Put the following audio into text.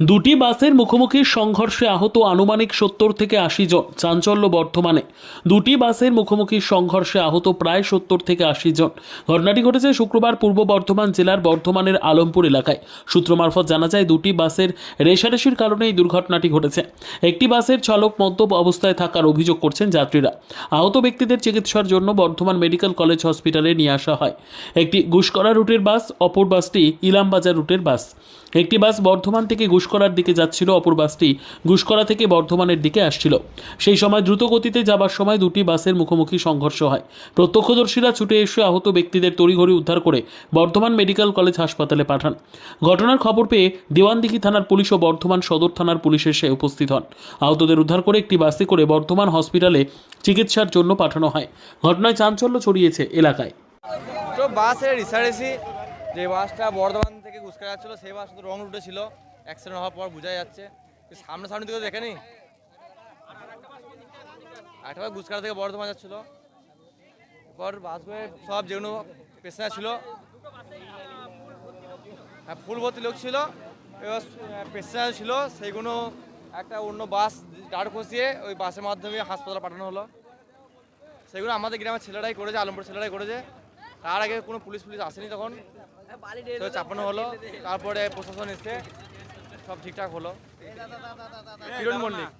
দুটি বাসের মুখোমুখি সংঘর্ষে আহত আনুমানিক সত্তর থেকে আশি জন চাঞ্চল্য বর্ধমানে। দুটি বাসের মুখোমুখি সংঘর্ষে আহত প্রায় সত্তর থেকে আশি জন। ঘটনাটি ঘটেছে শুক্রবার পূর্ব বর্ধমান জেলার বর্ধমানের আলমপুর এলাকায়। সূত্র মারফত জানা যায়, দুটি বাসের রেশারেশির কারণে এই দুর্ঘটনাটি ঘটেছে। একটি বাসের চালক মদ্যপ অবস্থায় থাকার অভিযোগ করছেন যাত্রীরা। আহত ব্যক্তিদের চিকিৎসার জন্য বর্ধমান মেডিকেল কলেজ হসপিটালে নিয়ে আসা হয়। একটি গুসকরা রুটের বাস, অপর বাসটি ইলামবাজার রুটের বাস। একটি বাস বর্ধমান থেকে গুসকরার দিকে যাচ্ছিল অপর বাসটি গুসকরা থেকে বর্ধমানের দিকে আসছিল। সেই সময় দ্রুত গতিতে যাবার সময় দুটি বাসের মুখোমুখি সংঘর্ষ হয়। প্রত্যক্ষদর্শীরা ছুটে এসে আহত ব্যক্তিদের তড়িঘড়ি উদ্ধার করে বর্ধমান মেডিকেল কলেজ হাসপাতালে পাঠান। ঘটনার খবর পেয়ে দেওয়ানদিঘি থানার পুলিশ ও বর্ধমান সদর থানার পুলিশ এসে উপস্থিত হন। আহতদের উদ্ধার করে একটি বাসে করে বর্ধমান হসপিটালে চিকিৎসার জন্য পাঠানো হয়। ঘটনায় চাঞ্চল্য ছড়িয়েছে এলাকায়। তো বাসে রিসারেসি যে বাসটা বর্ধমান থেকে গুসকা যাচ্ছিল, সেই বাসটা তো রং রুটে ছিল অ্যাক্সিডেন্ট হওয়ার পর বোঝা যাচ্ছে কিন্তু সামনে সামনে দিকে দেখেনি। একটা বার গুসকার থেকে বর্ধমান যাচ্ছিল এরপর বাসগুলো সব যেগুলো পেশনা ছিল। হ্যাঁ ফুল ভর্তি লোক ছিল। এবার পেশনা ছিল সেইগুলো একটা অন্য বাস দাঁড় কষিয়ে ওই বাসের মাধ্যমে হাসপাতালে পাঠানো হলো। সেগুলো আমাদের গ্রামের ছেলেরাই করেছে আলমপুর ছেলেরাই করেছে। তার আগে কোনো পুলিশ পুলিশ আসেনি তখন। তো চাপানো হলো। তারপরে প্রশাসন এসে সব ঠিকঠাক হলো। কিরণ মল্লিক।